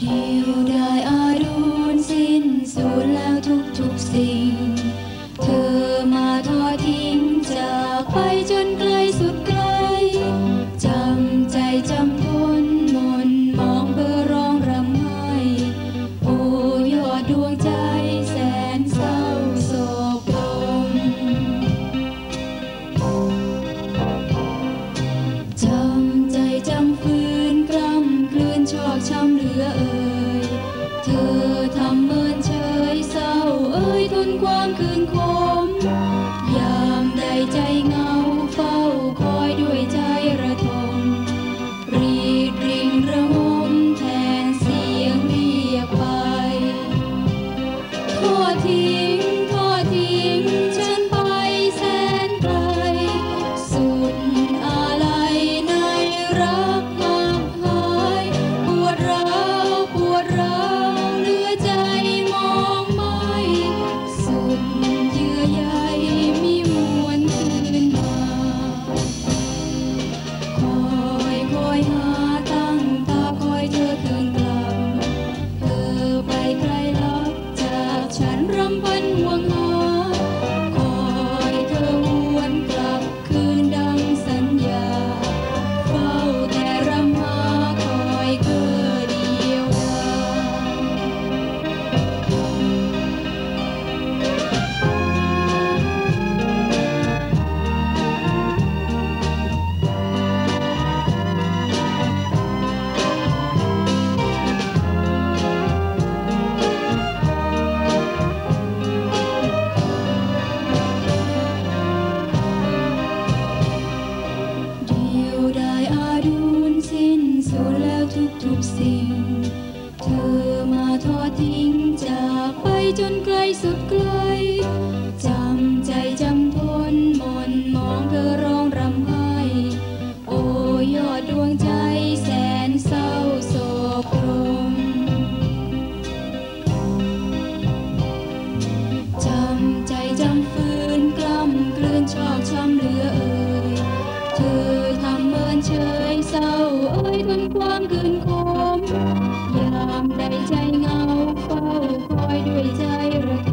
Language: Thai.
เดียวได้อดูนสิ้นสูญแล้วทุกทุสิ่ง เธอมาทอดทิ้งจาไปจนไกลสุดไกล จำใจจำทนมนมองเบอร์ร้องรำไห้อ้ยดวงใจแสนเศร้าโศกลมจำใจจำฟื้นกล้ำกลืนชอกช้ำเหลือ ความคืนคมยามใดใจเงาเฝ้าคอยด้วยใจระท